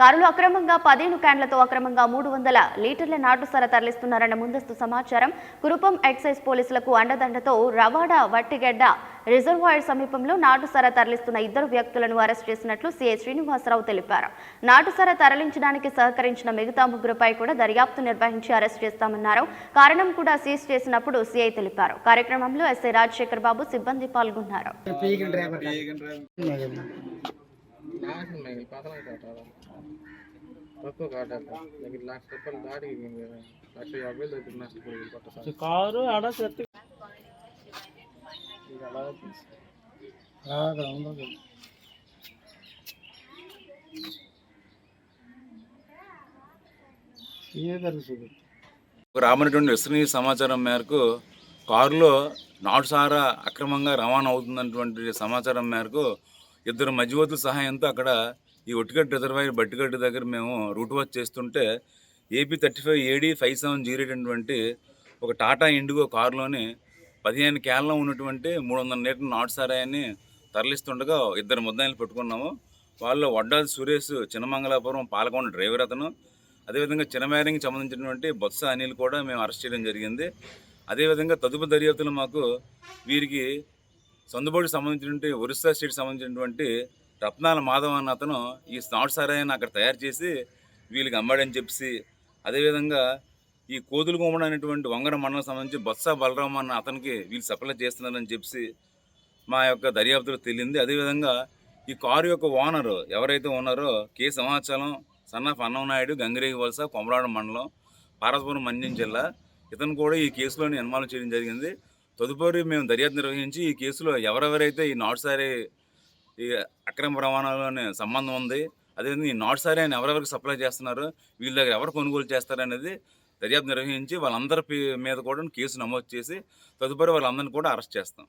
కారులో అక్రమంగా పదిహేను క్యాన్లతో అక్రమంగా మూడు వందల లీటర్ల నాటుసార తరలిస్తున్నారన్న ముందస్తు సమాచారం కురుపం ఎక్సైజ్ పోలీసులకు అండదండతో రవాడ వట్టిగెడ్డ రిజర్వాయర్ సమీపంలో నాటుసార తరలిస్తున్న ఇద్దరు వ్యక్తులను అరెస్ట్ చేసినట్లు సీఐ శ్రీనివాసరావు తెలిపారు. నాటుసార తరలించడానికి సహకరించిన మిగతా ముగ్గురుపై కూడా దర్యాప్తు నిర్వహించి అరెస్ట్ చేస్తామన్నారు. కారణం కూడా సీజ్ చేసినప్పుడు సీఐ తెలిపారు. కార్యక్రమంలో ఎస్ఐ రాజశేఖర్ బాబు సిబ్బంది పాల్గొన్నారు. తక్కువ దగ్గర లక్ష రూపాయలు లక్ష యాభై దగ్గర నష్టపోయి కారు ఆడ చెత్త ఉండదు తెలుసు. రాబడినటువంటి విశ్వసనీయ సమాచారం మేరకు కారులో నాటుసారా అక్రమంగా రవాణా అవుతున్నటువంటి సమాచారం మేరకు ఇద్దరు మధ్యవర్తుల సహాయంతో అక్కడ ఈ ఒట్టిగడ్డ రిజర్వాయర్ బట్టిగట్టు దగ్గర మేము రూట్ వాచ్ చేస్తుంటే AP thirty five AD five seven zero అటువంటి ఒక టాటా ఇండిగో కారులోని పదిహేను క్యాన్లో ఉన్నటువంటి మూడు వందల లీటర్ల నాటు సారాయాన్ని తరలిస్తుండగా ఇద్దరు ముద్దాయిలు పెట్టుకున్నాము. వాళ్ళు వడ్డాది సురేష్ చిన్నమంగళాపురం పాలకొండ డ్రైవర్ అతను. అదేవిధంగా చిన్నమేరంకి సంబంధించినటువంటి బొత్స అనిల్ కూడా మేము అరెస్ట్ చేయడం జరిగింది. అదేవిధంగా తదుపరి దర్యాప్తులు మాకు వీరికి సొందుబోడికి సంబంధించినటువంటి ఒరిస్సా స్టేట్ సంబంధించినటువంటి రత్నాల మాధవ్ అన్న అతను ఈ స్నాట్ సారాయాన్ని అక్కడ తయారు చేసి వీళ్ళకి అమ్మాడని చెప్పి అదేవిధంగా ఈ కోతులు కొమ్మడం అనేటువంటి వంగర మండలం సంబంధించి బొత్స బలరామ అన్న అతనికి వీళ్ళు సప్లై చేస్తున్నారని చెప్పి మా యొక్క దర్యాప్తులో తెలియంది అదేవిధంగా ఈ కారు యొక్క ఓనరు ఎవరైతే ఉన్నారో K Simhachalam son of Annavanaidu Gangiregi Valasa Komaradu మండలం పారసపురం మన్యం జిల్లా ఇతను కూడా ఈ కేసులోని ఇన్వాల్వ్ చేయడం జరిగింది. తదుపరి మేము దర్యాప్తు నిర్వహించి ఈ కేసులో ఎవరెవరైతే ఈ నాటుసారి ఈ అక్రమ రవాణాలోనే సంబంధం ఉంది. అదేవిధంగా ఈ నాటు సారీ అని ఎవరెవరికి సప్లై చేస్తున్నారు వీళ్ళ దగ్గర ఎవరు కొనుగోలు చేస్తారనేది దర్యాప్తు నిర్వహించి వాళ్ళందరి మీద కూడా కేసు నమోదు చేసి తదుపరి వాళ్ళందరినీ కూడా అరెస్ట్ చేస్తాం.